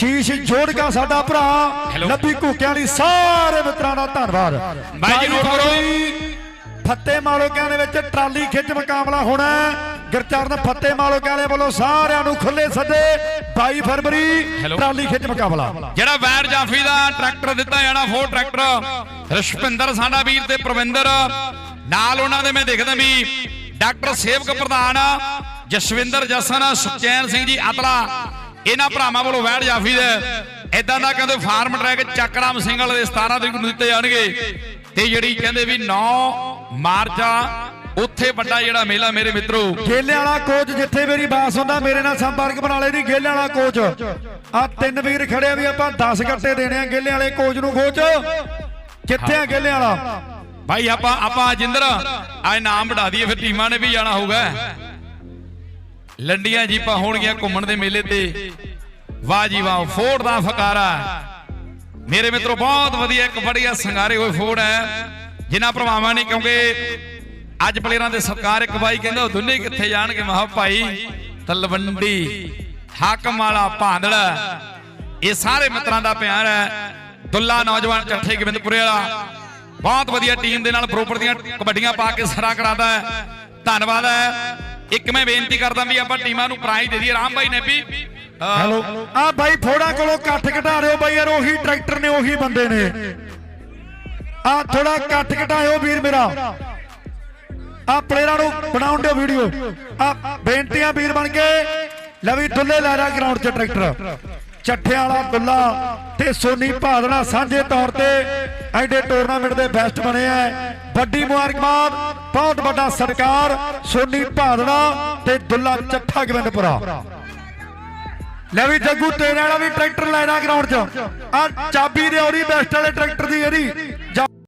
ਸ਼ੀਸ਼ ਜੋੜਕਾ ਸਾਡਾ ਭਰਾ. ਲੱਭੀ ਘੂਕਿਆਂ ਲਈ ਸਾਰੇ ਮਿੱਤਰਾਂ ਦਾ ਧੰਨਵਾਦ ਬਾਈ ਜੀ ਨੂੰ ਖਬਰੋ। ਫੱਤੇ ਮਾਲੋਕਿਆਂ ਦੇ ਵਿੱਚ ਟਰਾਲੀ ਖਿੱਚ ਮੁਕਾਬਲਾ ਹੋਣਾ। ਗੁਰਚਰਨ ਫੱਤੇ ਮਾਲੋਕਿਆਂ ਦੇ ਵੱਲੋਂ ਸਾਰਿਆਂ ਨੂੰ ਖੁੱਲੇ ਸੱਦੇ 22 ਫਰਵਰੀ. ਟਰਾਲੀ ਖਿੱਚ ਮੁਕਾਬਲਾ ਜਿਹੜਾ ਵੈਰ ਜਾਫੀ ਦਾ ਟਰੈਕਟਰ ਦਿੱਤਾ ਜਾਣਾ ਫੋਰ ਟਰੈਕਟਰ ਰਸ਼ਪਿੰਦਰ ਸਾਡਾ ਵੀਰ ਤੇ ਪ੍ਰਵਿੰਦਰ ਨਾਲ ਉਹਨਾਂ ਦੇ ਮੈਂ ਦੇਖਦਾ ਵੀ ਡਾਕਟਰ ਸੇਵਕ ਪ੍ਰਧਾਨ ਜਸਵਿੰਦਰ ਜਸਨ ਸੁਖਚੈਨ ਸਿੰਘ ਜੀ ਅਤਲਾ ਇਹਨਾਂ ਭਰਾਵਾਂ ਵੱਲੋਂ ਵੈਰ ਜਾਫੀ ਦੇ। ਇਦਾਂ ਦਾ ਕਹਿੰਦੇ ਫਾਰਮ ਟਰੈਕ ਚੱਕਰਾਮ ਸਿੰਘ ਵਾਲੇ ਦੇ 17 ਤਰੀਕ ਨੂੰ ਦਿੱਤੇ ਜਾਣਗੇ। ਤੇ ਜਿਹੜੀ ਕਹਿੰਦੇ ਵੀ 9 ਮਾਰਚ ਆ ਉੱਥੇ ਵੱਡਾ ਜਿਹੜਾ ਮੇਲਾ ਮੇਰੇ ਮਿੱਤਰੋ। ਗੇਲੇ ਵਾਲਾ ਕੋਚ ਜਿੱਥੇ ਮੇਰੀ ਬਾਸ ਹੁੰਦਾ ਮੇਰੇ ਨਾਲ ਸੰਪਰਕ ਬਣਾ ਲੈ ਦੀ ਗੇਲੇ ਵਾਲਾ ਕੋਚ। ਆ ਤਿੰਨ ਵੀਰ ਖੜੇ ਆ ਵੀ ਆਪਾਂ 10 ਗੱਟੇ ਦੇਣੇ ਆ ਗੇਲੇ ਵਾਲੇ ਕੋਚ ਨੂੰ ਕੋਚ ਕਿੱਥੇ ਆ ਗੇਲੇ ਵਾਲਾ? ਭਾਈ ਆਪਾਂ ਆਪਾਂ ਜਿੰਦਰ ਆ ਨਾਮ ਵਧਾ ਦਈਏ ਫਿਰ ਟੀਮਾਂ ਨੇ ਵੀ ਜਾਣਾ ਹੋਊਗਾ। ਲੰਡੀਆਂ ਜੀਪਾਂ ਹੋਣਗੀਆਂ ਘੁੰਮਣ ਦੇ ਮੇਲੇ ਤੇ। ਵਾਹ ਜੀ ਵਾਹ ਫੋੜ ਦਾ ਫਕਾਰਾ। ਮੇਰੇ ਮਿੱਤਰੋ, ਬਹੁਤ ਵਧੀਆ, ਇੱਕ ਬੜੀਆ ਸੰਗਾਰੇ ਹੋਏ ਫੋੜ ਹੈ। ਜਿਨ੍ਹਾਂ ਪ੍ਰਭਾਵਾਂ ਨੇ, ਕਿਉਂਕਿ ਅੱਜ ਪਲੇਅਰਾਂ ਦੇ ਸਰਕਾਰ ਇੱਕ ਬਾਈ ਕਹਿੰਦਾ, ਉਹ ਦੁੱਲੇ ਕਿੱਥੇ ਜਾਣਗੇ? ਮਹਾ ਭਾਈ, ਤਲਵੰਡੀ ਹਾਕਮ ਵਾਲਾ ਭਾਂਦੜ। ਇਹ ਸਾਰੇ ਮਿੱਤਰਾਂ ਦਾ ਪਿਆਰ ਹੈ। ਦੁੱਲਾ ਨੌਜਵਾਨ ਚੱਠੇ ਗੋਬਿੰਦਪੁਰੇ ਵਾਲਾ। ਬਹੁਤ ਵਧੀਆ ਟੀਮ ਦੇ ਨਾਲ ਬਰੋਬਰ ਦੀਆਂ ਕਬੱਡੀਆਂ ਪਾ ਕੇ ਸਰਾ ਕਰਾਦਾ ਹੈ। ਧੰਨਵਾਦ ਹੈ। ਇੱਕ ਮੈਂ ਬੇਨਤੀ ਕਰਦਾ ਵੀ ਆਪਾਂ ਟੀਮਾਂ ਨੂੰ ਪ੍ਰਾਈਜ਼ ਦੇ ਦਈਏ। ਰਾਮ ਭਾਈ ਨੇ ਵੀ ਹੈਲੋ। ਆ ਬਾਈ ਫੋੜਾ ਕੋਲੋਂ ਕੱਠ ਘਟਾ ਰਿਓ ਬਾਈ ਯਾਰ ਉਹੀ ਟਰੈਕਟਰ ਨੇ ਉਹੀ ਬੰਦੇ ਨੇ। ਆ ਥੋੜਾ ਕੱਠ ਘਟਾਇਓ ਵੀਰ ਮੇਰਾ। ਆ ਪਲੇਅਰਾਂ ਨੂੰ ਬਣਾਉਣ ਦਿਓ ਵੀਡੀਓ। ਆ ਬੇਨਤੀਆਂ ਵੀਰ ਬਣ ਕੇ। ਲਵੀ ਦੁੱਲੇ ਲੈ ਜਾ ਗਰਾਊਂਡ 'ਚ ਟਰੈਕਟਰ। ਚੱਠਿਆਂ ਵਾਲਾ ਦੁੱਲਾ ਤੇ ਸੋਨੀ ਭਾਦੜਾ ਸਾਂਝੇ ਤੌਰ ਤੇ ਐਡੇ ਟੂਰਨਾਮੈਂਟ ਦੇ ਬੈਸਟ ਬਣੇ ਆ। ਵੱਡੀ ਮੁਬਾਰਕਬਾਦ। ਬਹੁਤ ਵੱਡਾ ਸਰਕਾਰ ਸੋਨੀ ਭਾਦੜਾ ਤੇ ਦੁੱਲਾ ਚੱਠਾ ਗਵਿੰਦਪੁਰਾ ਲੈ ਵੀ ਜੱਗੂ, ਤੇਰੇ ਵਾਲਾ ਵੀ ਟਰੈਕਟਰ ਲੈਣਾ ਗਰਾਊਂਡ 'ਚ। ਆ ਚਾਬੀ ਦੇ ਔਰੀ ਬੈਸਟ ਵਾਲੇ ਟਰੈਕਟਰ ਦੀ ਇਹਦੀ।